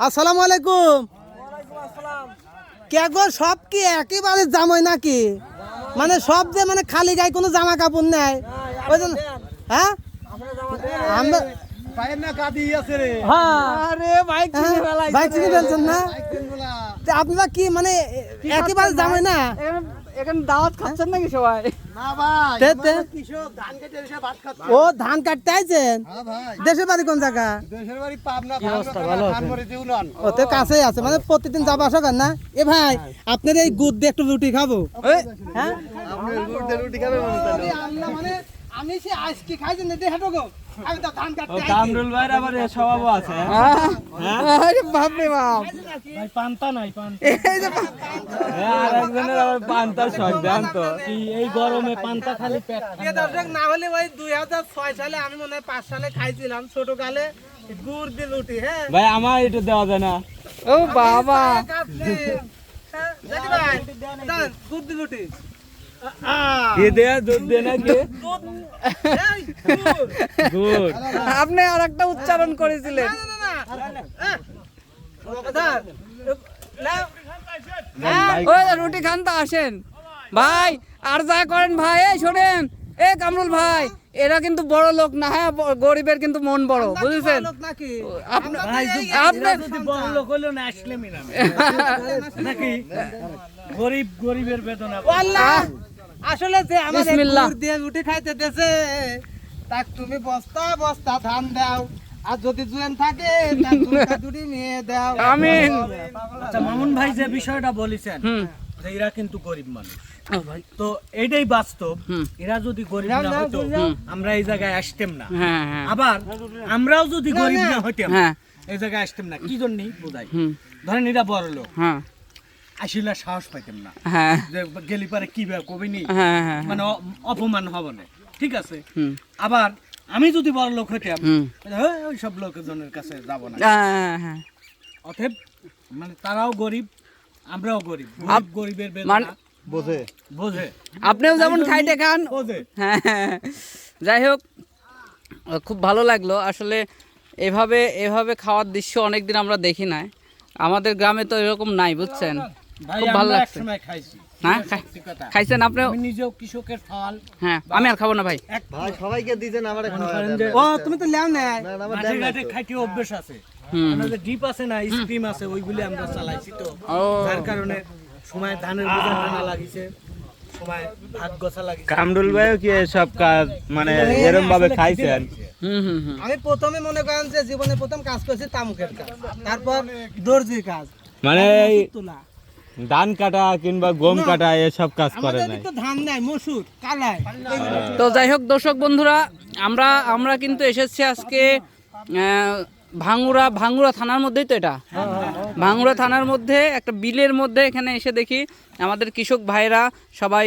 আসসালামু আলাইকুম। কে গো সব কি একেবারে জামাই নাকি? মানে সব যে মানে খালি গায়ে কোনো জামা কাপড় নেই? ওই জন্য হ্যাঁ? আমরা পায়ের না কাঁদি আছে রে। হ্যাঁ। হ্যাঁ, আপনারা কি মানে একেবারে জামাই না? এখানে দাওয়াত খাচ্ছেন নাকি সবাই? না ভাই তে, তে। কৃষক ধান কেটে এসে ভাত খাচ্ছে। ও ধান কাটতে আইছেন? হ্যাঁ দেশের বাড়ি কোন জায়গা? দেশের বাড়ি পাবনা ও তো কাছেই আছে মানে প্রতিদিন যাব আসা করেন না? এ ভাই আপনার এই গুড় দিয়ে একটু রুটি খাব? হ্যাঁ? রুটি মানে আমি সে আজকে খাইছেন না গো। আমি তো ধান কাটতে কামরুল ভাইয়ের আবার স্বভাব আছে আরে বাপ রে বাপ। ভাই পান্তা নাই পান্তা। এই যে আর একজনের আবার পান্তার শখ দেন তো। এই গরমে পান্তা খালি পেট দর্শক না হলে ওই দুই ছয় সালে আমি মনে হয় পাঁচ সালে খাইছিলাম ছোট কালে গুড় দিয়ে লুটি হ্যাঁ? ভাই আমার এটা দেওয়া যায় না। ও বাবা। হ্যাঁ, ভাই, গুড় দিয়ে লুটি। আহ, কি দুধ দে নাকি? দুধ, গুড়। আপনি আর একটা উচ্চারণ করেছিলেন। না, না, না, না। হ্যাঁ, রুটি খান তো আসেন। ভাই আর যা করেন ভাই এই শোনেন। এ কামরুল ভাই এরা কিন্তু বড় লোক না হ্যাঁ গরিবের কিন্তু মন বড় বুঝেছেন? মিনা গরিব গরিবের বেদনা। আসলে যে আমাদের গুড় দিয়ে রুটি খাইতে দেছে তাক তুমি বস্তা বস্তা ধান দাও। আর যদি জুয়েন থাকে দুটা দুটি মেয়ে দাও। আমিন। আচ্ছা মামুন ভাই যে বিষয়টা বলেছেন যে এরা কিন্তু গরিব মানুষ। ভাই। তো এইটাই বাস্তব এরা যদি গরিব না হতো আমরা এই জায়গায় আসতাম না। হ্যাঁ হ্যাঁ। আবার আমরাও যদি গরিব না। হইতাম হ্যাঁ। এই জায়গায় আসতাম না। কি জন্যই বোঝাই ধরেন এরা বড় লোক। হ্যাঁ। আসিলা সাহস পাইতাম না। হ্যাঁ। যে গেলি পারে কি কবি নি? হ্যাঁ হ্যাঁ মানে অপমান হব না। ঠিক আছে? আবার আমি যদি বড় লোক হইতাম ওই সব লোকজনের কাছে যাব না। হ্যাঁ হ্যাঁ অতএব মানে তারাও গরিব আমরাও গরিব। গরিব গরিবের বেদনা। মানে- বোঝে। বোঝে। আপনিও যেমন খাইতে খান। বোঝে। হ্যাঁ হ্যাঁ। যাই হোক খুব ভালো লাগল। আসলে এভাবে এভাবে খাওয়ার দৃশ্য অনেকদিন আমরা দেখি নাই। আমাদের গ্রামে তো এরকম নাই বুঝছেন? খুব ভালো আমরা লাগছে। হ্যাঁ এটা খাই- সত্যি কথা। খাইছেন আপনিও? নিজেও কৃষকের ফল। হ্যাঁ আমি আর খাব না ভাই। ভাই সবাইকে দিয়েছেন আমার করেন যে ও তুমি তো লেও না মাঠে ঘাটে খাইতে অভ্যেস আছে। হুম। ডিপ আছে না স্টিম আছে ওইগুলি আমরা চালাইছি তো। ও। কারণে সময় ধানের বোঝা টানা লাগিছে সময় ভাত গছা লাগিছে। কামরুল ভাইও কি সব কাজ মানে এরকম ভাবে খাইছেন? হুম হুম হুম। আমি প্রথমে মনে করেন যে জীবনে প্রথম কাজ করছি তামুকের কাজ। তারপর দর্জির কাজ। মানে ধান কাটা কিংবা গম কাটা এসব কাজ করে তো ধান নাই মসুর কালাই। তো যাই হোক দর্শক বন্ধুরা আমরা আমরা কিন্তু এসেছি আজকে আহ, ভাঙ্গুরা ভাঙ্গুরা থানার মধ্যেই তো এটা? ভাঙ্গুরা থানার মধ্যে একটা বিলের মধ্যে এখানে এসে দেখি আমাদের কৃষক ভাইরা সবাই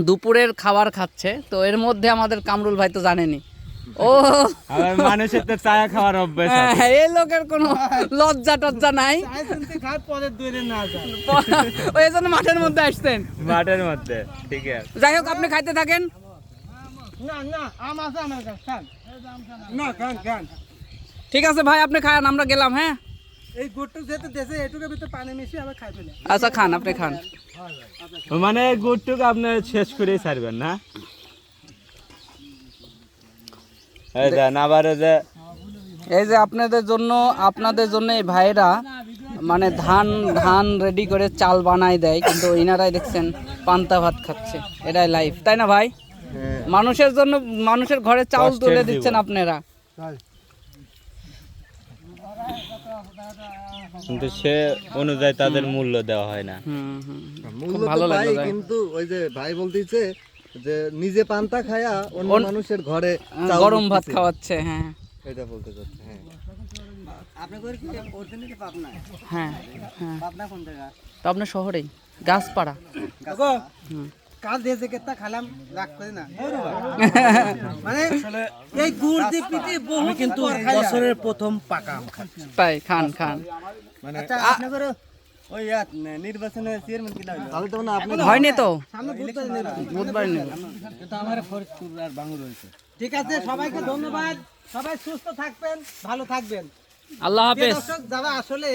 দুপুরের খাবার খাচ্ছে। তো এর মধ্যে আমাদের কামরুল ভাই তো জানেনি ও। আবার মানুষের তো চায়া খাওয়ার অভ্যেস হ্যাঁ, এই লোকের কোনো লজ্জা টজ্জা নাই। ওই জন্য মাঠের মধ্যে আসতেন। মাঠের মধ্যে ঠিক আছে। যাই হোক আপনি খাইতে থাকেন। না না আম আছে আমার কাছে খান। না খান খান। ঠিক আছে ভাই আপনি খান আমরা গেলাম হ্যাঁ? এই গুড়টু যেহেতু দেশে এটুকুর ভিতরে পানি মিশিয়ে আবার খাই ফেলে। আচ্ছা খান আপনি খান। মানে গুড়টুক আপনি শেষ করেই ছাড়বেন না এই দেন আবার ওই যে এই যে আপনাদের জন্য আপনাদের জন্য এই ভাইরা মানে ধান ধান রেডি করে চাল বানাই দেয় কিন্তু ইনারাই দেখছেন পান্তা ভাত খাচ্ছে। এটাই লাইফ তাই না ভাই? মানুষের জন্য মানুষের ঘরে চাউল কষ্টের তুলে দিচ্ছেন আপনারা। কিন্তু সে অনুযায়ী তাদের মূল্য দেওয়া হয় না। ভালো যাই। কিন্তু ওই যে ভাই বলতেছে যে নিজে পান্তা খায়া অন্য মানুষের ঘরে গরম ভাত খাওয়াচ্ছে হ্যাঁ। এটা বলতে চাচ্ছে হ্যাঁ। হ্যাঁ হ্যাঁ। তো আপনার শহরেই গাছপাড়া। গো কাল দেশে কেতা খালাম রাগ করে না। মানে এই গুড় দিয়ে পিঠে বহু কিন্তু বছরের প্রথম পাকা আম খাচ্ছি। তাই খান খান। আচ্ছা আপনাদের ওই নির্বাচনে চেয়ারম্যান কি তাহলে তো মানে আপনি হয়নি তো? সামনে বুধবার কিন্তু আমার ফরিদপুর আর হয়েছে। ঠিক আছে সবাইকে ধন্যবাদ। সবাই সুস্থ থাকবেন ভালো থাকবেন। আল্লাহ হাফেজ। দর্শক যারা আসলে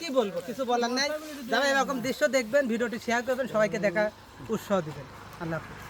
কি বলব কিছু বলার নাই। যারা এরকম দৃশ্য দেখবেন ভিডিওটি শেয়ার করবেন সবাইকে দেখা উৎসাহ দিবেন। আল্লাহ হাফেজ।